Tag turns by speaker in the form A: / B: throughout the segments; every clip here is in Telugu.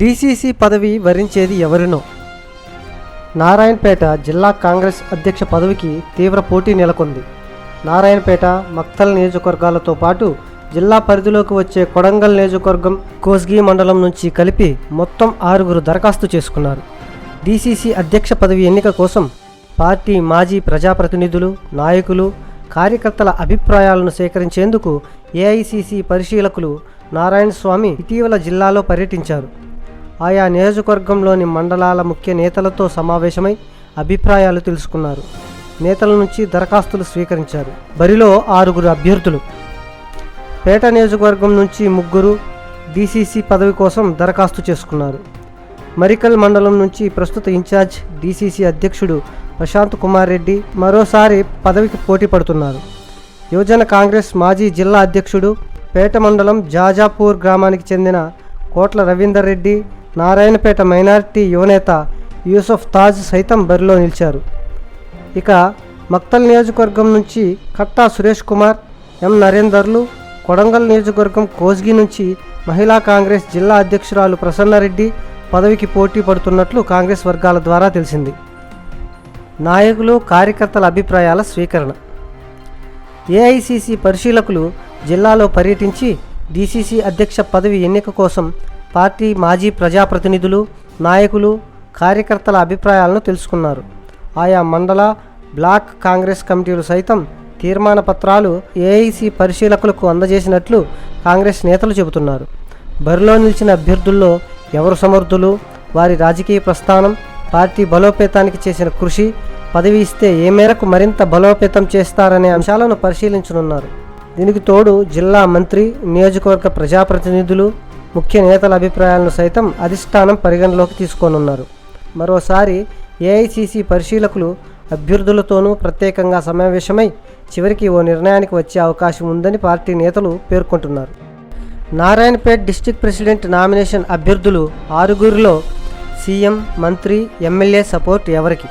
A: డీసీసీ పదవి వరించేది ఎవరినో? నారాయణపేట జిల్లా కాంగ్రెస్ అధ్యక్ష పదవికి తీవ్ర పోటీ నెలకొంది. నారాయణపేట మక్తల్ నియోజకవర్గాలతో పాటు జిల్లా పరిధిలోకి వచ్చే కొడంగల్ నియోజకవర్గం కోస్గి మండలం నుంచి కలిపి మొత్తం ఆరుగురు దరఖాస్తు చేసుకున్నారు. డీసీసీ అధ్యక్ష పదవి ఎన్నిక కోసం పార్టీ మాజీ ప్రజాప్రతినిధులు నాయకులు కార్యకర్తల అభిప్రాయాలను సేకరించేందుకు ఏఐసిసి పరిశీలకులు నారాయణ స్వామి ఇటీవల జిల్లాలో పర్యటించారు. ఆయా నియోజకవర్గంలోని మండలాల ముఖ్య నేతలతో సమావేశమై అభిప్రాయాలు తెలుసుకున్నారు. నేతల నుంచి దరఖాస్తులు స్వీకరించారు. బరిలో ఆరుగురు అభ్యర్థులు. పేట నియోజకవర్గం నుంచి ముగ్గురు డీసీసీ పదవి కోసం దరఖాస్తు చేసుకున్నారు. మరికల్ మండలం నుంచి ప్రస్తుత ఇన్ఛార్జ్ డీసీసీ అధ్యక్షుడు ప్రశాంత్ కుమార్ రెడ్డి మరోసారి పదవికి పోటీ పడుతున్నారు. యువజన కాంగ్రెస్ మాజీ జిల్లా అధ్యక్షుడు పేట మండలం జాజాపూర్ గ్రామానికి చెందిన కోట్ల రవీందర్ రెడ్డి నారాయణపేట మైనారిటీ యువనేత యూసఫ్ తాజ్ సైతం బరిలో నిలిచారు. ఇక మక్తల్ నియోజకవర్గం నుంచి కట్టా సురేష్ కుమార్ ఎం నరేందర్లు కొడంగల్ నియోజకవర్గం కోస్గి నుంచి మహిళా కాంగ్రెస్ జిల్లా అధ్యక్షురాలు ప్రసన్నారెడ్డి పదవికి పోటీ పడుతున్నట్లు కాంగ్రెస్ వర్గాల ద్వారా తెలిసింది. నాయకులు కార్యకర్తల అభిప్రాయాల స్వీకరణ. ఏఐసిసి పరిశీలకులు జిల్లాలో పర్యటించి డీసీసీ అధ్యక్ష పదవి ఎన్నిక కోసం పార్టీ మాజీ ప్రజాప్రతినిధులు నాయకులు కార్యకర్తల అభిప్రాయాలను తెలుసుకున్నారు. ఆయా మండల బ్లాక్ కాంగ్రెస్ కమిటీలు సైతం తీర్మాన పత్రాలు ఏఐసి పరిశీలకులకు అందజేసినట్లు కాంగ్రెస్ నేతలు చెబుతున్నారు. బరిలో నిలిచిన అభ్యర్థుల్లో ఎవరు సమర్థులు? వారి రాజకీయ ప్రస్థానం పార్టీ బలోపేతానికి చేసిన కృషి పదవి ఇస్తే ఏ మేరకు మరింత బలోపేతం చేస్తారనే అంశాలను పరిశీలించనున్నారు. దీనికి తోడు జిల్లా మంత్రి నియోజకవర్గ ప్రజాప్రతినిధులు ముఖ్య నేతల అభిప్రాయాలను సైతం అధిష్టానం పరిగణలోకి తీసుకోనున్నారు. మరోసారి ఏఐసిసి పరిశీలకులు అభ్యర్థులతోనూ ప్రత్యేకంగా సమావేశమై చివరికి ఓ నిర్ణయానికి వచ్చే అవకాశం ఉందని పార్టీ నేతలు పేర్కొంటున్నారు. నారాయణపేట్ డిస్టిక్ ప్రెసిడెంట్ నామినేషన్ అభ్యర్థులు ఆరుగురిలో సీఎం మంత్రి ఎమ్మెల్యే సపోర్ట్ ఎవరికి?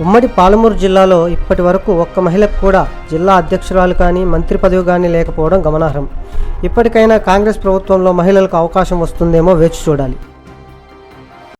A: ఉమ్మడి పాలమూరు జిల్లాలో ఇప్పటి వరకు ఒక్క మహిళకు కూడా జిల్లా అధ్యక్షురాలు కానీ మంత్రి పదవి కానీ లేకపోవడం గమనార్హం. ఇప్పటికైనా కాంగ్రెస్ ప్రభుత్వంలో మహిళలకు అవకాశం వస్తుందేమో వేచి చూడాలి.